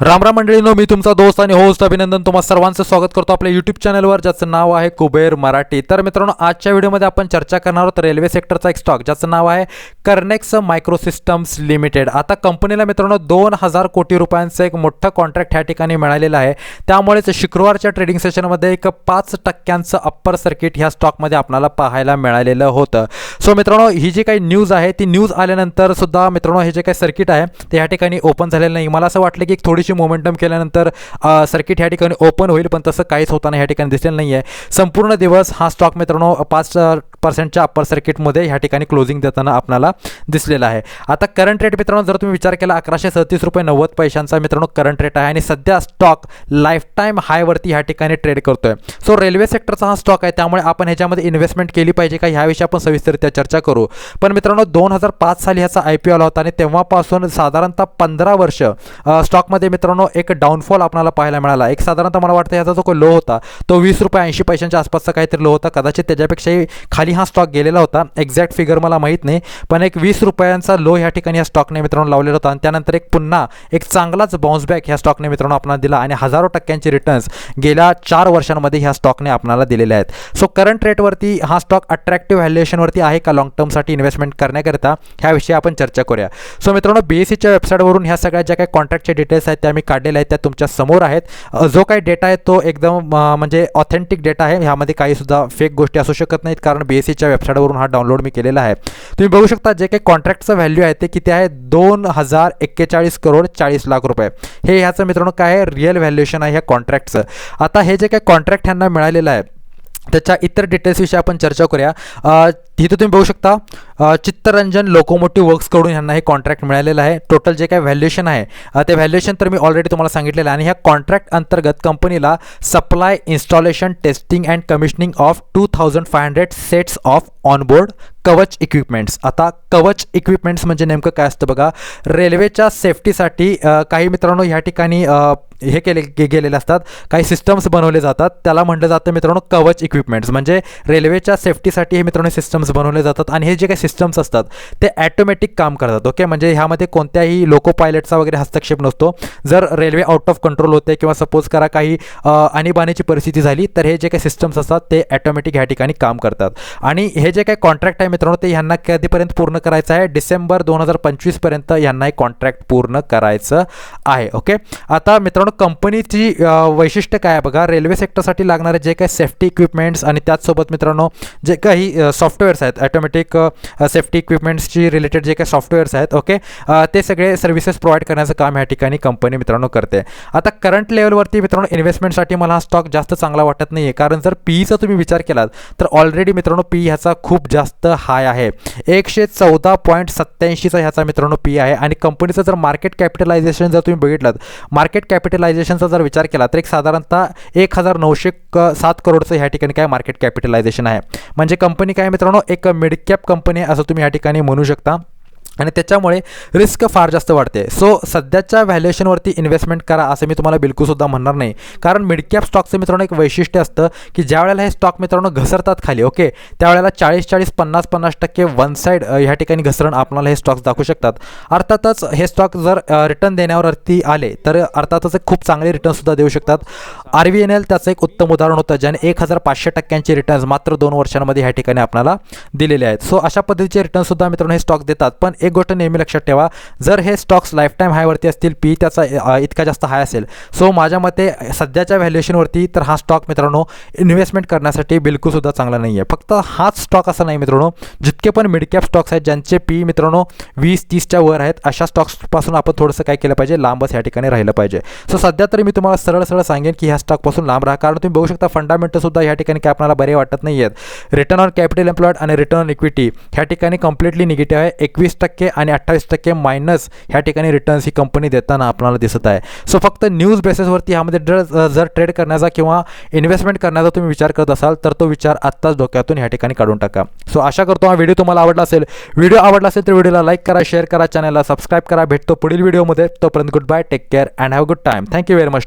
रामराम मंडळीनो मी तुमचा दोस्त आणि होस्ट अभिनंदन. तुम्हाला सर्वांचं स्वागत करतो आपल्या यूट्यूब चॅनलवर ज्याचं नाव आहे कुबेर मराठी. तर मित्रांनो आजच्या व्हिडिओमध्ये आपण चर्चा करणार आहोत रेल्वे सेक्टरचा एक स्टॉक ज्याचं नाव आहे कर्नेक्स मायक्रोसिस्टम्स लिमिटेड आता कंपनीला मित्रांनो दोन हजार कोटी रुपयांचं एक मोठं कॉन्ट्रॅक्ट ह्या ठिकाणी मिळालेलं आहे. त्यामुळेच शुक्रवारच्या ट्रेडिंग सेशनमध्ये एक पाच टक्क्यांचं अप्पर सर्किट ह्या स्टॉकमध्ये आपल्याला पाहायला मिळालेलं होतं. सो मित्रांनो ही जी काही न्यूज आहे ती न्यूज आल्यानंतर सुद्धा मित्रांनो हे जे काही सर्किट आहे ते ह्या ठिकाणी ओपन झालेलं नाही. मला असं वाटलं की एक थोडीशी मोमेंटम केल्यानंतर सर्किट ह्या ठिकाणी ओपन होईल पण तसं काहीच होताना ह्या ठिकाणी दिसलेलं नाही आहे संपूर्ण दिवस हा स्टॉक मित्रांनो पाच पर्सेंटच्या अप्पर सर्किटमध्ये ह्या ठिकाणी क्लोजिंग देताना आपल्याला दिसलेला आहे. आता करंट रेट मित्रांनो जर तुम्ही विचार केला अकराशे सदतीस रुपये नव्वद पैशांचा मित्रांनो करंट रेट आहे आणि सध्या स्टॉक लाईफ टाईम हायवरती ह्या ठिकाणी ट्रेड करतोय. सो रेल्वे सेक्टरचा हा स्टॉक आहे त्यामुळे आपण ह्याच्यामध्ये इन्व्हेस्टमेंट केली पाहिजे का ह्याविषयी आपण सविस्तरित्या चर्चा करू. पण मित्रांनो दोन हजार पाच साली ह्याचा आय पी आला होता आणि तेव्हापासून साधारणतः पंधरा वर्ष स्टॉकमध्ये मित्रांनो एक डाऊनफॉल आपल्याला पाहायला मिळाला. एक साधारणतः मला वाटतं ह्याचा जो लो होता तो वीस रुपये ऐंशी पैशांच्या आसपासचा काहीतरी लो होता. कदाचित त्याच्यापेक्षाही खाली हा स्टॉक गेलेला होता. एक्झॅक्ट फिगर मला माहीत नाही पण एक वीस रुपयांचा लो ह्या ठिकाणी या स्टॉकने मित्रांनो लावलेला होता. आणि त्यानंतर एक पुन्हा एक चांगलाच बाउन्स बॅक ह्या स्टॉकने मित्रांनो आपल्याला दिला आणि हजारो टक्क्यांचे रिटर्न्स गेल्या चार वर्षांमध्ये ह्या स्टॉकने आपल्याला दिलेले आहेत. सो करंट रेटवरती हा स्टॉक अट्रॅक्टिव्ह व्हॅल्युएशनवरती आहे का लॉंग टर्मसाठी इन्व्हेस्टमेंट करण्याकरिता? ह्याविषयी आपण चर्चा करूया. सो मित्रांनो बी एस सीच्या वेबसाईटवरून ह्या सगळ्या ज्या काही कॉन्ट्रॅक्टचे डिटेल्स आहेत त्या मी काढलेल्या आहेत त्या तुमच्यासमोर आहेत. जो काही डेटा आहे तो एकदम म्हणजे ऑथेंटिक डेटा आहे. ह्यामध्ये काही सुद्धा फेक गोष्टी असू शकत नाहीत कारण बी एस सीच्या वेबसाईटवरून हा डाउनलोड मी केलेला आहे. तुम्ही बघू शकता जे काही कॉन्ट्रॅक्टचं व्हॅल्यू आहे ते किती आहे? दोन हजार एक्केचाळीस करोड चाळीस लाख रुपये. हे ह्याचं मित्रांनो काय आहे? रिअल व्हॅल्युएशन आहे ह्या कॉन्ट्रॅक्टचं. आता हे जे काही कॉन्ट्रॅक्ट ह्यांना मिळालेलं आहे त्याच्या इतर डिटेल्सविषयी आपण चर्चा करूया. तिथं तुम्ही बघू शकता चित्तरंजन लोकोमोटिव्ह वर्क्सकडून ह्यांना हे कॉन्ट्रॅक्ट मिळालेलं आहे. टोटल जे काय व्हॅल्युएशन आहे ते व्हॅल्युएशन तर मी ऑलरेडी तुम्हाला सांगितलेलं आहे. आणि ह्या कॉन्ट्रॅक्ट अंतर्गत कंपनीला supply installation testing and commissioning of two thousand five hundred sets of onboard Kavach equipments आता कवच इक्विपमेंट्स म्हणजे नेमकं काय असतं बघा रेल्वेच्या सेफ्टीसाठी काही मित्रांनो ह्या ठिकाणी हे केले गे गेलेले असतात. काही सिस्टम्स बनवले जातात. त्याला म्हटलं जातं मित्रांनो कवच इक्विपमेंट्स म्हणजे रेल्वेच्या सेफ्टीसाठी हे मित्रांनो सिस्टम सिस्टम्स बनवले जातात आणि हे जे काही सिस्टम्स असतात ते ॲटोमॅटिक काम करतात ओके म्हणजे ह्यामध्ये कोणत्याही लोको पायलटचा वगैरे हस्तक्षेप नसतो. जर रेल्वे आउट ऑफ कंट्रोल होते किंवा सपोज करा काही आणीबाणीची परिस्थिती झाली तर हे जे काही सिस्टम्स असतात ते ॲटोमॅटिक ह्या ठिकाणी काम करतात. आणि हे जे काही कॉन्ट्रॅक्ट आहे मित्रांनो ते ह्यांना कधीपर्यंत पूर्ण करायचं आहे? डिसेंबर दोन हजार पंचवीसपर्यंत ह्यांना हे कॉन्ट्रॅक्ट पूर्ण करायचं आहे ओके आता मित्रांनो कंपनीची वैशिष्ट्य काय आहे? बघा रेल्वे सेक्टरसाठी लागणारे जे काही सेफ्टी इक्विपमेंट्स आणि त्याचसोबत मित्रांनो जे काही सॉफ्टवेअर सॉफ्टवेअर्स आहेत ॲटोमॅटिक सेफ्टी इक्विपमेंट्सची रिलेटेड जे काही सॉफ्टवेअर्स आहेत ओके uh, ते सगळे सर्व्हिसेस प्रोव्हाइड करण्याचं काम ह्या ठिकाणी कंपनी मित्रांनो करते. आता करंट लेवलवरती मित्रांनो इन्व्हेस्टमेंटसाठी मला हा स्टॉक जास्त चांगला वाटत नाही आहे कारण जर पीईचा तुम्ही विचार केलात तर ऑलरेडी मित्रांनो पी ह्याचा खूप जास्त हाय आहे. एकशे चौदा पॉईंट सत्त्याऐंशीचा ह्याचा मित्रांनो पी आहे. आणि कंपनीचं जर मार्केट कॅपिटलायझेशन जर तुम्ही बघितलं मार्केट कॅपिटलायझेशनचा जर विचार केला तर एक साधारणतः एक हजार नऊशे क सात करोडचं ह्या ठिकाणी काय मार्केट कॅपिटलायझेशन आहे. म्हणजे कंपनी काय मित्रांनो? एक मिड कॅप कंपनी आहे असं तुम्ही या ठिकाणी म्हणू शकता. आणि त्याच्यामुळे रिस्क फार जास्त वाढते. सो सध्याच्या व्हॅल्युएशनवरती इन्व्हेस्टमेंट करा असं मी तुम्हाला बिलकुलसुद्धा म्हणणार नाही. कारण मिडकॅप स्टॉकचं मित्रांनो एक वैशिष्ट्य असतं की ज्या वेळेला हे स्टॉक मित्रांनो घसरतात खाली ओके त्यावेळेला चाळीस चाळीस पन्नास पन्नास टक्के वन साईड ह्या ठिकाणी घसरण आपल्याला हे स्टॉक्स दाखवू शकतात. अर्थातच हे स्टॉक जर रिटर्न देण्यावरती आले तर अर्थातच खूप चांगले रिटर्नसुद्धा देऊ शकतात. आर व्ही एन एल त्याचं एक उत्तम उदाहरण होतं ज्याने एक हजार पाचशे टक्क्यांचे रिटर्न्स मात्र दोन वर्षांमध्ये ह्या ठिकाणी आपल्याला दिलेले आहेत. सो अशा पद्धतीचे रिटर्नसुद्धा मित्रांनो हे स्टॉक देतात. पण एक गोष्ट नेहमी लक्षात ठेवा जर हे स्टॉक्स लाईफटाईम हायवरती असतील पी त्याचा इतका जास्त हाय असेल. सो माझ्या मते सध्याच्या व्हॅल्युएशनवरती तर हा स्टॉक मित्रांनो इन्व्हेस्टमेंट करण्यासाठी बिलकुलसुद्धा चांगला नाही आहे फक्त हाच स्टॉक असा नाही मित्रांनो जितके पण मिडकॅप स्टॉक्स आहेत ज्यांचे पी मित्रांनो वीस तीसच्या वर आहेत अशा स्टॉक्सपासून आपण थोडंसं काय केलं पाहिजे लांबच या ठिकाणी राहिलं पाहिजे. सो सध्या तरी मी तुम्हाला सरळ सरळ सांगेन की ह्या स्टॉकपासून लांब राहा. कारण तुम्ही बघू शकता फंडामेंटलसुद्धा या ठिकाणी काय आपल्याला बरे वाटत नाही आहेत रिटर्न ऑन कॅपिटल एम्प्लॉयड आणि रिटर्न ऑन इक्विटी ह्या ठिकाणी कम्प्लिटली निगेटिव्ह आहे. एकवीस टक्के टक्के आणि अठ्ठावीस टक्के मायनस ह्या ठिकाणी रिटर्न्स ही कंपनी देताना आपल्याला दिसत आहे. सो फक्त न्यूज बेसिसवरती ह्यामध्ये जर जर ट्रेड करण्याचा किंवा इन्व्हेस्टमेंट करण्याचा तुम्ही विचार करत असाल तर तो विचार आत्ताच डोक्यातून ह्या ठिकाणी काढून टाका. सो आशा करतो हा व्हिडिओ तुम्हाला आवडला असेल. व्हिडिओ आवडला असेल तर व्हिडिओला लाईक करा शेअर करा चॅनलला सबस्क्राईब करा. भेटतो पुढील व्हिडिओमध्ये तोपर्यंत good bye take care and have good time thank you very much